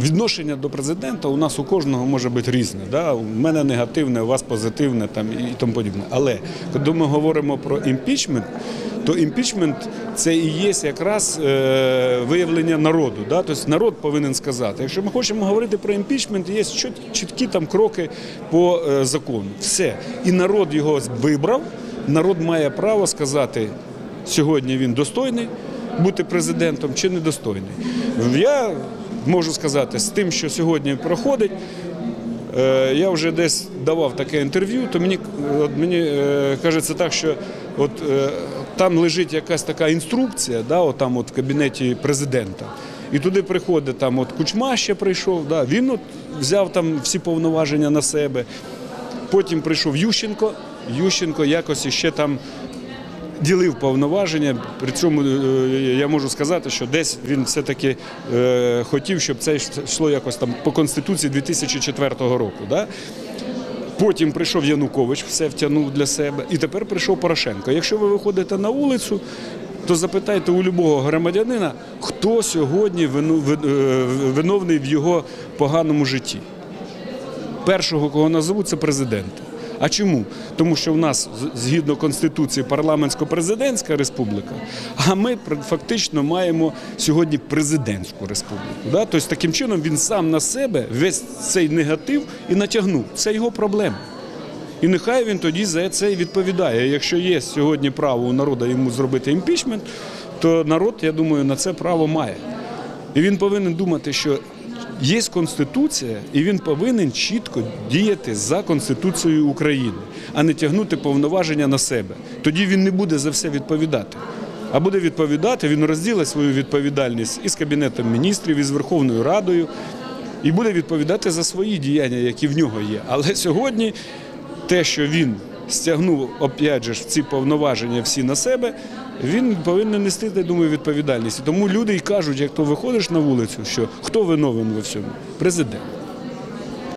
відношення до президента у нас у кожного може бути різне. Да? У мене негативне, у вас позитивне там, і тому подібне. Але коли ми говоримо про імпічмент, то імпічмент це і є якраз е, виявлення народу. Да? Тобто народ повинен сказати. Якщо ми хочемо говорити про імпічмент, є чіткі там кроки по е, закону. Все. І народ його вибрав. Народ має право сказати, сьогодні він достойний бути президентом чи недостойний. Я можу сказати, з тим, що сьогодні проходить, Е, Я вже десь давав таке інтерв'ю, то мені, от мені е, кажеться так, що от, е, там лежить якась така інструкція, да, от там от в кабінеті президента. І туди приходить там от Кучма ще прийшов, да, він от взяв там всі повноваження на себе. Потім прийшов Ющенко. Ющенко якось іще там ділив повноваження. При цьому е, я можу сказати, що десь він все-таки е, хотів, щоб це йшло якось там по Конституції 2004 року. Да? Потім прийшов Янукович, все втягнув для себе, і тепер прийшов Порошенко. Якщо ви виходите на вулицю, то запитайте у любого громадянина, хто сьогодні е, виновний в його поганому житті. Першого, кого назовуть, це президент. А чому? Тому що в нас згідно Конституції парламентсько-президентська республіка, а ми фактично маємо сьогодні президентську республіку. Тобто таким чином він сам на себе весь цей негатив і натягнув. Це його проблема. І нехай він тоді за це і відповідає. Якщо є сьогодні право у народу йому зробити імпічмент, то народ, я думаю, на це право має. І він повинен думати, що є Конституція, і він повинен чітко діяти за Конституцією України, а не тягнути повноваження на себе. Тоді він не буде за все відповідати. А буде відповідати, він розділить свою відповідальність із Кабінетом міністрів, із Верховною Радою, і буде відповідати за свої діяння, які в нього є. Але сьогодні те, що він стягнув опять же ці повноваження всі на себе, він повинен нести, я думаю, відповідальність. Тому люди й кажуть, як то виходиш на вулицю, що хто виновен во всьому? Президент.